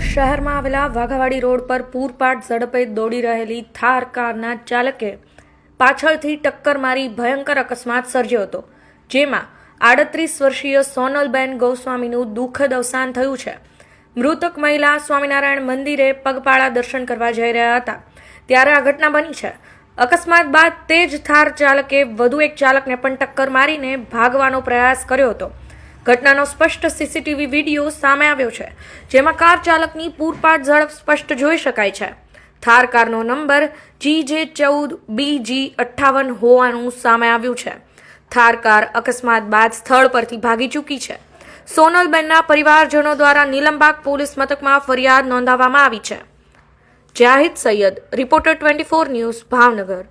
શહેરમાં આવેલા વાઘાવાડી રોડ પર પૂરપાટ ઝડપે દોડી રહેલી થાર કારના ચાલકે પાછળથી ટક્કર મારી ભયંકર અકસ્માત સર્જ્યો હતો, જેમાં આડત્રીસ વર્ષીય સોનલબેન ગોસ્વામીનું દુઃખદ અવસાન થયું છે. મૃતક મહિલા સ્વામિનારાયણ મંદિરે પગપાળા દર્શન કરવા જઈ રહ્યા હતા. ત્યારે આ ઘટના બની છે. અકસ્માત બાદ તે જ થાર ચાલકે વધુ એક ચાલકને પણ ટક્કર મારીને ભાગવાનો પ્રયાસ કર્યો હતો. ઘટનાનો સ્પષ્ટ સીસીટીવી વીડિયો સામે આવ્યો છે, જેમાં કાર ચાલકની પૂરપાટ ઝડપ સ્પષ્ટ જોઈ શકાય છે. થાર કારનો નંબર જી જે ચૌદ બી જી અઠ્ઠાવન હોવાનું સામે આવ્યું છે. થાર કાર અકસ્માત બાદ સ્થળ પરથી ભાગી ચૂકી છે. સોનલબેનના પરિવારજનો દ્વારા નીલમબાગ પોલીસ મથકમાં ફરિયાદ નોંધાવવામાં આવી છે. Zahid Syed, reporter twenty four news, Bhavnagar.